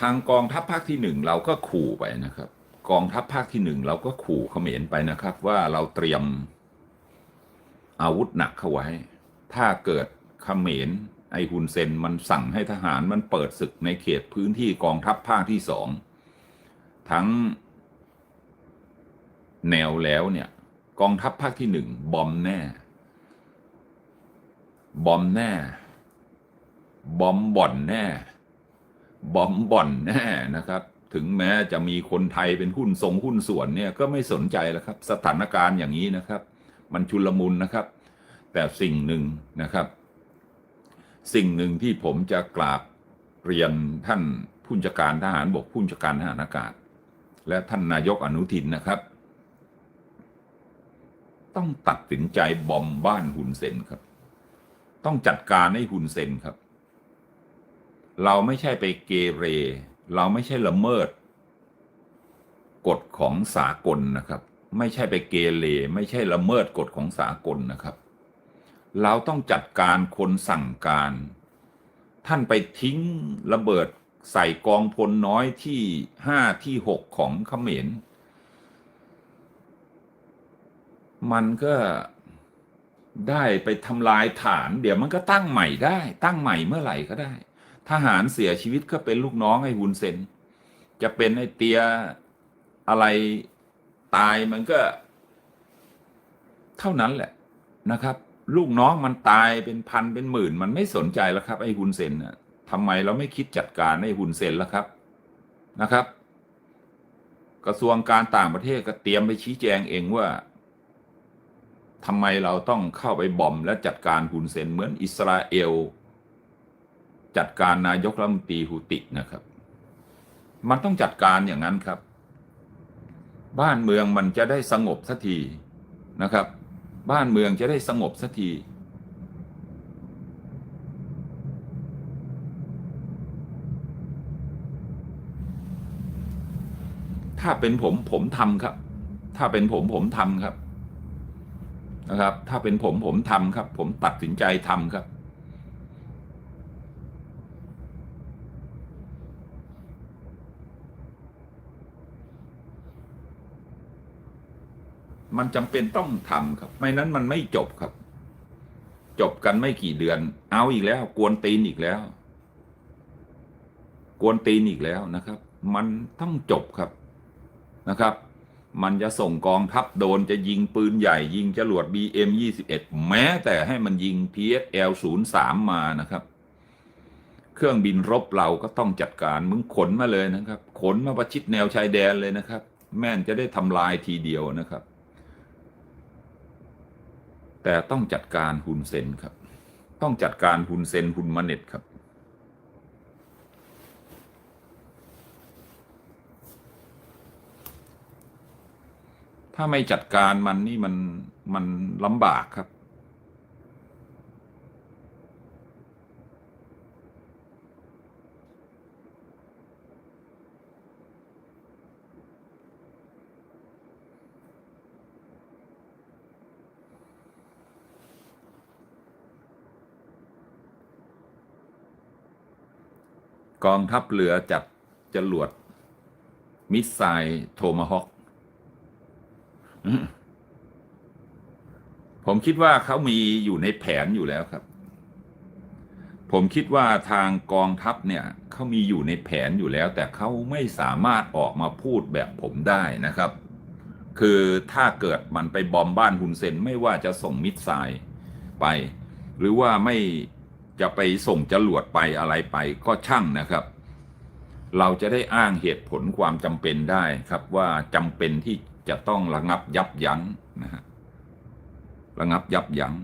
ทางกองทัพภาคที่หนึ่งเราก็ขู่ไปนะครับ กองทัพภาคที่หนึ่งเราก็ขู่เขมรไปนะครับ ว่าเราเตรียมอาวุธหนักเข้าไว้ ถ้าเกิดเขมรไอฮุนเซนมันสั่งให้ทหารมันเปิดศึกในเขตพื้นที่กองทัพภาคที่สองทั้งแนวแล้วเนี่ย กองทัพภาคที่หนึ่งบอมแน่ บอมแน่ บอมบ่อนแน่ บอมบ่อนแน่นะครับ ถึงแม้จะมีคนไทยเป็นหุ้นทรงหุ้นส่วนเนี่ยก็ไม่สนใจแล้วครับ สถานการณ์อย่างนี้นะครับ มันชุลมุนนะครับ แต่สิ่งหนึ่งนะครับ สิ่งหนึ่งที่ผมจะกราบเรียนท่านผู้จัดการทหารบกผู้จัดการทหารอากาศ และท่านนายกอนุทินนะครับ ต้องตัดสินใจบอมบ้านฮุนเซนครับ ต้องจัดการให้ฮุนเซนครับ เราไม่ใช่ไปเกเร เราไม่ใช่ละเมิด กฎของสากลนะครับ ไม่ใช่ไปเกเร ไม่ใช่ละเมิดกฎของสากลนะครับ เราต้องจัดการคนสั่งการ ท่านไปทิ้งระเบิดใส่กองพลน้อยที่ห้าที่หกของเขมร มันก็ได้ไปทำลายฐาน เดี๋ยวมันก็ตั้งใหม่ได้ ตั้งใหม่เมื่อไหร่ก็ได้ ทหารเสียชีวิตก็เป็นลูกน้องไอ้ฮุนเซนจะเป็นไอ้เตียอะไรตายมันก็ เท่านั้นแหละนะครับ ลูกน้องมันตายเป็นพันเป็นหมื่น มันไม่สนใจแล้วครับไอ้ฮุนเซนน่ะทำไมเราไม่คิดจัดการไอ้ฮุนเซนแล้วครับนะครับ กระทรวงการต่างประเทศก็เตรียมไปชี้แจงเองว่าทำไมเราต้องเข้าไปบอมและจัดการฮุนเซนเหมือนอิสราเอล จัดการนายกรัฐมนตรีฮูตินะครับ มันต้องจัดการอย่างนั้นครับ บ้านเมืองมันจะได้สงบสักทีนะครับ บ้านเมืองจะได้สงบสักทีถ้าเป็นผมผมทำครับ ถ้าเป็นผมผมทำครับ นะครับ ถ้าเป็นผมผมทำครับ ผมตัดสินใจทำครับ มันจำเป็นต้องทำครับ ไม่นั้นมันไม่จบครับ จบกันไม่กี่เดือน เอาอีกแล้ว กวนตีนอีกแล้ว กวนตีนอีกแล้วนะครับ มันต้องจบครับนะครับ มันจะส่งกองทัพโดนจะยิงปืนใหญ่ ยิงจรวด BM 21 แม้แต่ให้มันยิง PSL 03 มานะครับ เครื่องบินรบเราก็ต้องจัดการมึงขนมาเลยนะครับ ขนมาประชิดแนวชายแดนเลยนะครับ แม่นจะได้ทำลายทีเดียวนะครับ แต่ต้องจัดการฮุนเซนครับ ต้องจัดการฮุนเซนฮุนมาเน็ตครับ ถ้าไม่จัดการมันนี่มันมันลำบากครับ กองทัพเรือจัดจรวด มิสไซล์โทมาฮอคผมคิดว่าเขามีอยู่ในแผนอยู่แล้วครับ ผมคิดว่าทางกองทัพเนี่ยเขามีอยู่ในแผนอยู่แล้ว แต่เขาไม่สามารถออกมาพูดแบบผมได้นะครับ คือถ้าเกิดมันไปบอมบ้านฮุนเซนไม่ว่าจะส่งมิสไซล์ไป หรือว่าไม่ จะไปส่งจรวดไปอะไรไปก็ช่างนะครับ เราจะได้อ้างเหตุผลความจำเป็นได้ครับว่าจำเป็นที่จะต้องระงับยับยั้งนะฮะระงับยับยั้ง